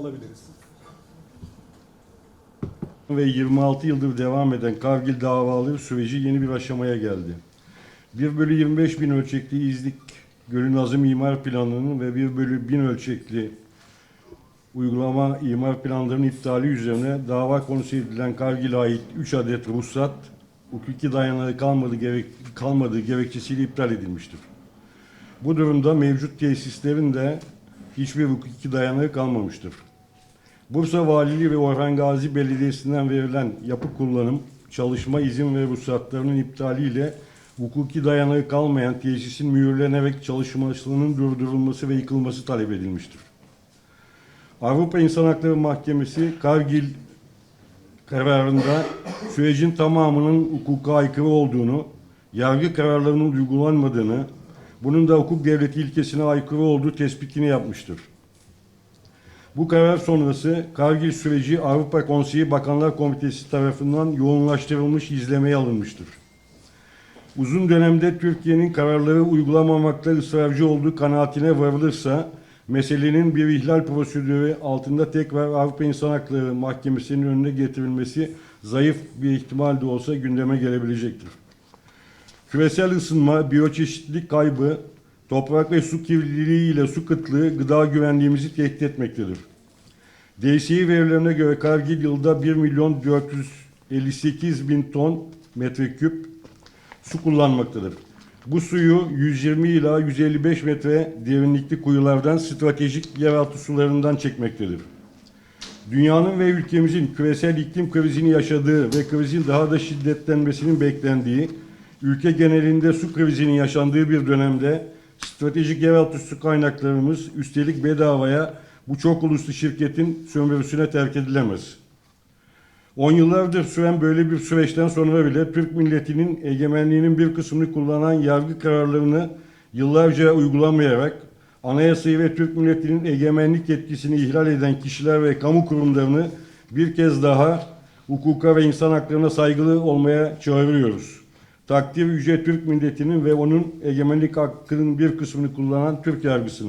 alabiliriz. ve 26 yıldır devam eden Kargil davaları süreci yeni bir aşamaya geldi. 1 bölü 25 bin ölçekli İznik Gölü Nazım İmar Planı'nın ve 1 bölü 1000 ölçekli uygulama imar planlarının iptali üzerine dava konusu edilen Kargil'e ait 3 adet ruhsat hukuki dayanağı kalmadığı, gerek, kalmadığı gerekçesiyle iptal edilmiştir. Bu durumda mevcut tesislerin de hiçbir hukuki dayanağı kalmamıştır. Bursa Valiliği ve Orhan Gazi Belediyesi'nden verilen yapı kullanım, çalışma izin ve ruhsatlarının iptaliyle hukuki dayanağı kalmayan tesisin mühürlenerek çalışmasının durdurulması ve yıkılması talep edilmiştir. Avrupa İnsan Hakları Mahkemesi Kargil kararında sürecin tamamının hukuka aykırı olduğunu, yargı kararlarının uygulanmadığını, bunun da hukuk devleti ilkesine aykırı olduğu tespitini yapmıştır. Bu karar sonrası Kargil süreci Avrupa Konseyi Bakanlar Komitesi tarafından yoğunlaştırılmış izlemeye alınmıştır. Uzun dönemde Türkiye'nin kararları uygulamamakta ısrarcı olduğu kanaatine varılırsa meselenin bir ihlal prosedürü altında tekrar Avrupa İnsan Hakları Mahkemesi'nin önüne getirilmesi zayıf bir ihtimal de olsa gündeme gelebilecektir. Küresel ısınma, biyoçeşitlilik kaybı, toprak ve su kirliliği ile su kıtlığı gıda güvenliğimizi tehdit etmektedir. DSİ verilerine göre Kargil yılda 1 milyon 458 bin ton metreküp su kullanmaktadır. Bu suyu 120 ila 155 metre derinlikli kuyulardan stratejik yeraltı sularından çekmektedir. Dünyanın ve ülkemizin küresel iklim krizini yaşadığı ve krizin daha da şiddetlenmesinin beklendiği, ülke genelinde su krizinin yaşandığı bir dönemde stratejik yeraltı su kaynaklarımız üstelik bedavaya bu çok uluslu şirketin sömürüsüne terk edilemez. On yıllardır süren böyle bir süreçten sonra bile Türk milletinin egemenliğinin bir kısmını kullanan yargı kararlarını yıllarca uygulamayarak anayasayı ve Türk milletinin egemenlik yetkisini ihlal eden kişiler ve kamu kurumlarını bir kez daha hukuka ve insan haklarına saygılı olmaya çağırıyoruz. Takdir yüce Türk milletinin ve onun egemenlik hakkının bir kısmını kullanan Türk yargısının.